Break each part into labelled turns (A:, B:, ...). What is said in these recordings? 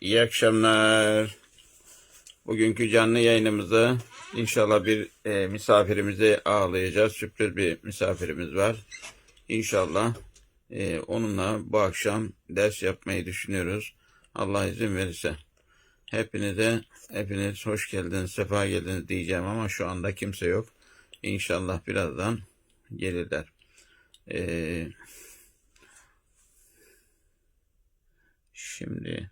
A: İyi akşamlar. Bugünkü canlı yayınımızda inşallah bir e, misafirimizi ağırlayacağız. Sürpriz bir misafirimiz var. İnşallah e, onunla bu akşam ders yapmayı düşünüyoruz. Allah izin verirse. Hepinize hepiniz hoş geldiniz, sefa geldiniz diyeceğim ama şu anda kimse yok. İnşallah birazdan gelirler. E, şimdi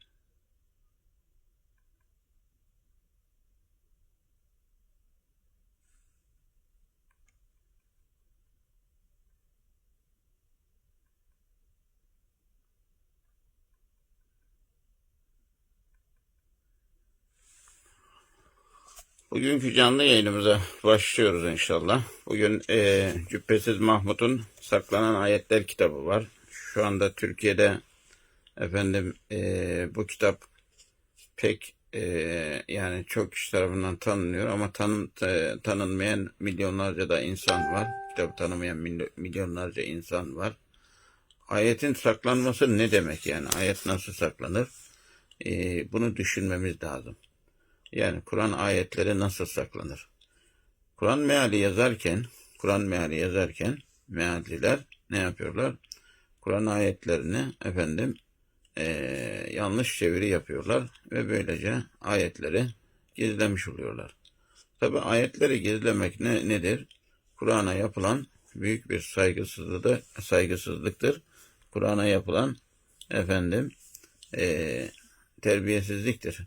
A: Bugünkü canlı yayınımıza başlıyoruz inşallah. Bugün e, Cübbesiz Mahmut'un Saklanan Ayetler kitabı var. Şu anda Türkiye'de efendim e, bu kitap pek e, yani çok kişi tarafından tanınıyor ama tanın, e, tanınmayan milyonlarca da insan var. Kitabı tanımayan milyo- milyonlarca insan var. Ayetin saklanması ne demek yani? Ayet nasıl saklanır? E, bunu düşünmemiz lazım. Yani Kur'an ayetleri nasıl saklanır? Kur'an meali yazarken, Kur'an meali yazarken mealciler ne yapıyorlar? Kur'an ayetlerini efendim eee, yanlış çeviri yapıyorlar ve böylece ayetleri gizlemiş oluyorlar. Tabi ayetleri gizlemek ne, nedir? Kur'an'a yapılan büyük bir saygısızlığı, saygısızlıktır. Kur'an'a yapılan efendim eee, terbiyesizliktir.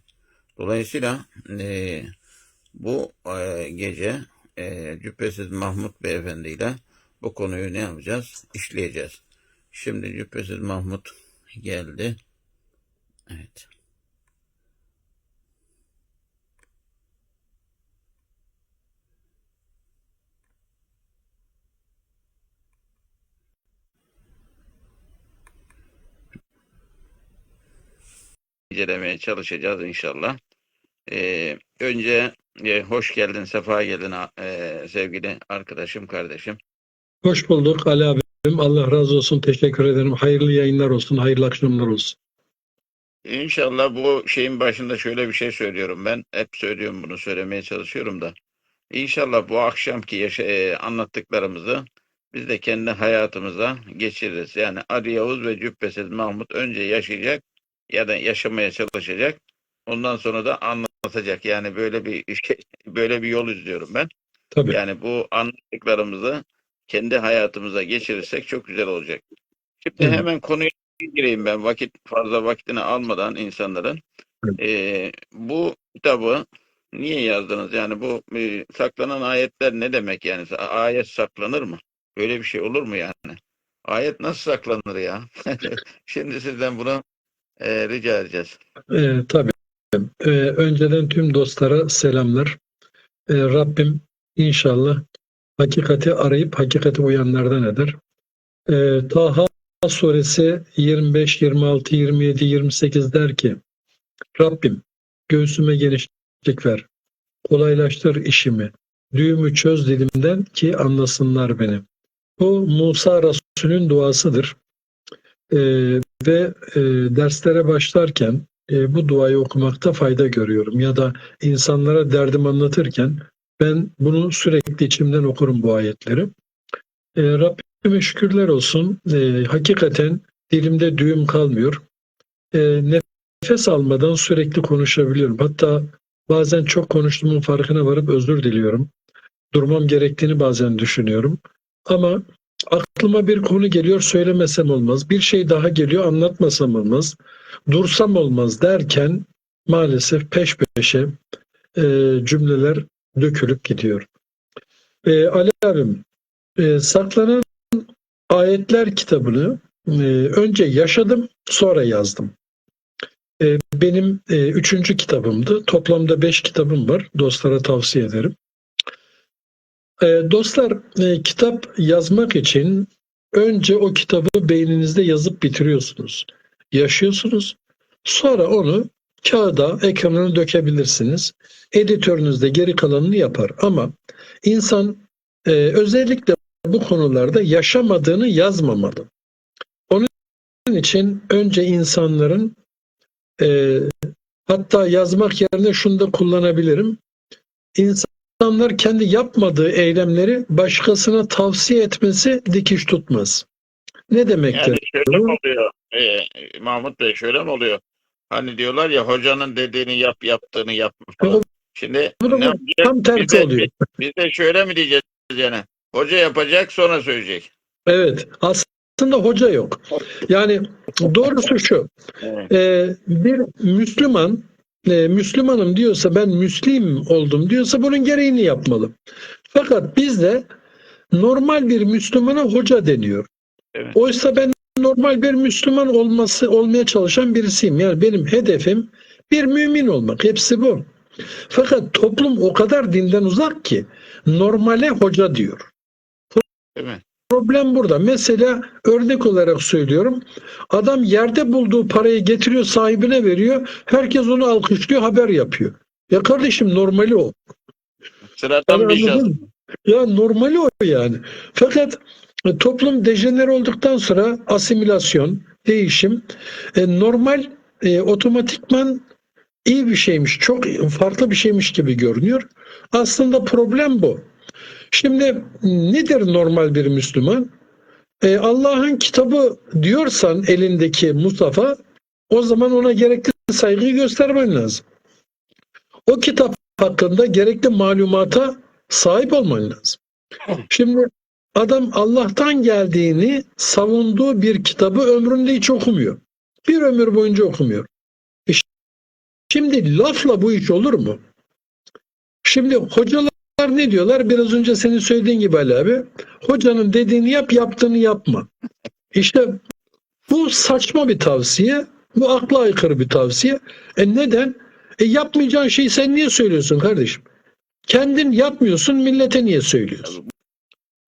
A: Dolayısıyla eee, bu eee, gece eee Cübbesiz Mahmut Beyefendi ile bu konuyu ne yapacağız? İşleyeceğiz. Şimdi Cübbesiz Mahmut geldi. Evet. incelemeye çalışacağız inşallah. Ee, önce e, hoş geldin, sefa geldin e, sevgili arkadaşım, kardeşim.
B: Hoş bulduk Ali abim. Allah razı olsun. Teşekkür ederim. Hayırlı yayınlar olsun. Hayırlı akşamlar olsun.
A: İnşallah bu şeyin başında şöyle bir şey söylüyorum ben. Hep söylüyorum bunu, söylemeye çalışıyorum da. İnşallah bu akşamki yaşa- e, anlattıklarımızı biz de kendi hayatımıza geçiririz. Yani Ali Yavuz ve Cübbesiz Mahmut önce yaşayacak ya da yaşamaya çalışacak. Ondan sonra da anlatacak. Yani böyle bir şey, böyle bir yol izliyorum ben.
B: Tabii.
A: Yani bu anlattıklarımızı kendi hayatımıza geçirirsek çok güzel olacak. Şimdi
B: Evet.
A: hemen konuya gireyim ben vakit fazla vaktini almadan insanların.
B: Evet.
A: Ee, bu kitabı niye yazdınız? Yani bu e, saklanan ayetler ne demek yani? Ayet saklanır mı? Böyle bir şey olur mu yani? Ayet nasıl saklanır ya? Şimdi sizden bunu e, rica edeceğiz.
B: Ee, tabii. Ee, önceden tüm dostlara selamlar. Ee, Rabbim inşallah hakikati arayıp hakikati uyanlardan eder. Ee, Taha suresi 25, 26, 27, 28 der ki Rabbim göğsüme genişlik ver. Kolaylaştır işimi. Düğümü çöz dilimden ki anlasınlar beni. Bu Musa Resulü'nün duasıdır. Ee, ve e, derslere başlarken e, bu duayı okumakta fayda görüyorum. Ya da insanlara derdim anlatırken ben bunu sürekli içimden okurum bu ayetleri. E, Rabbime şükürler olsun. E, hakikaten dilimde düğüm kalmıyor. E, nefes almadan sürekli konuşabiliyorum. Hatta bazen çok konuştuğumun farkına varıp özür diliyorum. Durmam gerektiğini bazen düşünüyorum. Ama aklıma bir konu geliyor söylemesem olmaz. Bir şey daha geliyor anlatmasam olmaz. Dursam olmaz derken maalesef peş peşe e, cümleler dökülüp gidiyor. E, Ali abim e, saklanan ayetler kitabını e, önce yaşadım sonra yazdım. E, benim e, üçüncü kitabımdı. Toplamda beş kitabım var. Dostlara tavsiye ederim. E, dostlar e, kitap yazmak için önce o kitabı beyninizde yazıp bitiriyorsunuz. Yaşıyorsunuz. Sonra onu kağıda, ekranına dökebilirsiniz. Editörünüz de geri kalanını yapar. Ama insan e, özellikle bu konularda yaşamadığını yazmamalı. Onun için önce insanların e, hatta yazmak yerine şunu da kullanabilirim. İnsanlar kendi yapmadığı eylemleri başkasına tavsiye etmesi dikiş tutmaz. Ne demektir?
A: Yani şöyle mi oluyor e, Mahmut Bey şöyle mi oluyor? Hani diyorlar ya hocanın dediğini yap yaptığını yapma falan. Şimdi ne
B: tam tersi
A: Biz de-
B: oluyor.
A: Biz de şöyle mi diyeceğiz yani? Hoca yapacak sonra söyleyecek.
B: Evet. Aslında hoca yok. Yani doğrusu şu.
A: Evet.
B: e, bir Müslüman e, Müslümanım diyorsa ben Müslim oldum diyorsa bunun gereğini yapmalı. Fakat bizde normal bir Müslümana hoca deniyor.
A: Evet.
B: Oysa ben normal bir Müslüman olması olmaya çalışan birisiyim. Yani benim hedefim bir mümin olmak. Hepsi bu. Fakat toplum o kadar dinden uzak ki normale hoca diyor.
A: Mi?
B: Problem burada. Mesela örnek olarak söylüyorum. Adam yerde bulduğu parayı getiriyor sahibine veriyor. Herkes onu alkışlıyor haber yapıyor. Ya kardeşim normali o.
A: Sıradan bir şey.
B: Ya normali o yani. Fakat e, toplum dejenere olduktan sonra asimilasyon, değişim e, normal e, otomatikman iyi bir şeymiş, çok farklı bir şeymiş gibi görünüyor. Aslında problem bu. Şimdi nedir normal bir Müslüman? E, Allah'ın kitabı diyorsan elindeki Mustafa o zaman ona gerekli saygıyı göstermen lazım. O kitap hakkında gerekli malumata sahip olman lazım. Şimdi adam Allah'tan geldiğini savunduğu bir kitabı ömründe hiç okumuyor. Bir ömür boyunca okumuyor. E Şimdi lafla bu iş olur mu? Şimdi hocalar ne diyorlar? Biraz önce senin söylediğin gibi Ali abi. Hocanın dediğini yap, yaptığını yapma. İşte bu saçma bir tavsiye. Bu akla aykırı bir tavsiye. E neden? E yapmayacağın şeyi sen niye söylüyorsun kardeşim? Kendin yapmıyorsun, millete niye söylüyorsun?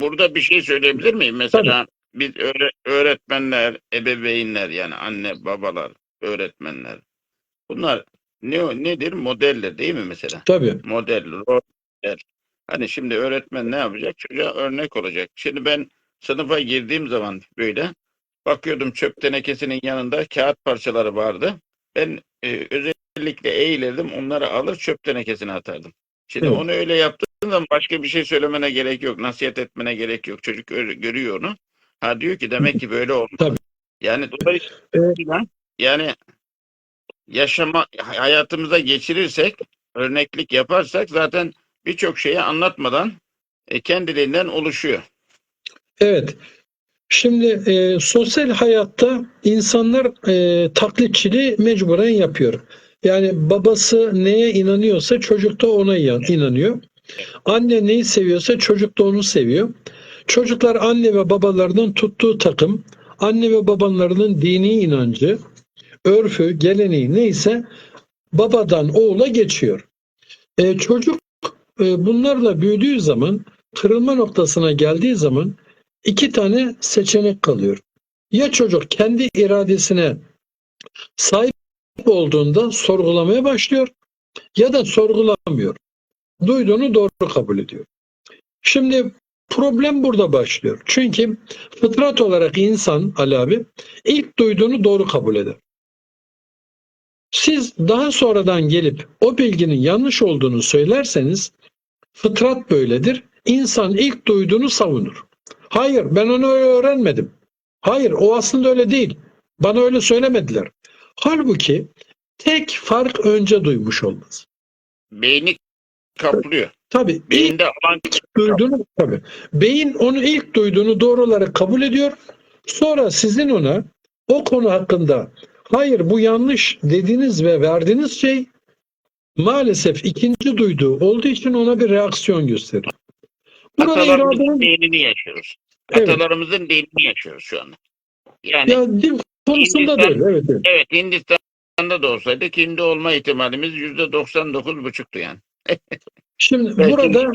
A: Burada bir şey söyleyebilir miyim? Mesela biz öğre- öğretmenler, ebeveynler yani anne, babalar, öğretmenler. Bunlar ne nedir? Modeller değil mi mesela?
B: Tabii.
A: model, roller. Hani şimdi öğretmen ne yapacak? Çocuğa örnek olacak. Şimdi ben sınıfa girdiğim zaman böyle bakıyordum çöp tenekesinin yanında kağıt parçaları vardı. Ben e, özellikle eğilirdim onları alır çöp tenekesine atardım. Şimdi
B: Evet.
A: onu öyle yaptığın zaman başka bir şey söylemene gerek yok. Nasihat etmene gerek yok. Çocuk gör- görüyor onu. Ha diyor ki demek ki böyle olmalı.
B: Tabii.
A: Yani dolayısıyla yani yaşama hayatımıza geçirirsek örneklik yaparsak zaten birçok şeyi anlatmadan e, kendiliğinden oluşuyor.
B: Evet. Şimdi e, sosyal hayatta insanlar e, taklitçiliği mecburen yapıyor. Yani babası neye inanıyorsa çocuk da ona inan- inanıyor. Anne neyi seviyorsa çocuk da onu seviyor. Çocuklar anne ve babalarının tuttuğu takım, anne ve babalarının dini inancı, örfü, geleneği neyse babadan oğula geçiyor. E, çocuk bunlarla büyüdüğü zaman kırılma noktasına geldiği zaman iki tane seçenek kalıyor. Ya çocuk kendi iradesine sahip olduğunda sorgulamaya başlıyor ya da sorgulamıyor. Duyduğunu doğru kabul ediyor. Şimdi problem burada başlıyor. Çünkü fıtrat olarak insan Ali abi ilk duyduğunu doğru kabul eder. Siz daha sonradan gelip o bilginin yanlış olduğunu söylerseniz fıtrat böyledir. İnsan ilk duyduğunu savunur. Hayır ben onu öyle öğrenmedim. Hayır o aslında öyle değil. Bana öyle söylemediler. Halbuki tek fark önce duymuş olmaz.
A: Beyni kaplıyor.
B: Tabii ilk
A: Beyinde alan
B: duyduğunu tabii. Beyin onu ilk duyduğunu doğru olarak kabul ediyor. Sonra sizin ona o konu hakkında hayır bu yanlış dediğiniz ve verdiğiniz şey maalesef ikinci duyduğu olduğu için ona bir reaksiyon gösteriyor. Burada
A: atalarımızın
B: iradenin
A: dinini yaşıyoruz.
B: Evet.
A: Atalarımızın dinini yaşıyoruz şu anda. Yani
B: ya din konusunda da öyle. Evet, evet.
A: evet Hindistan'da da olsaydık Hindi olma ihtimalimiz yüzde 99 buçuktu yani.
B: Şimdi burada.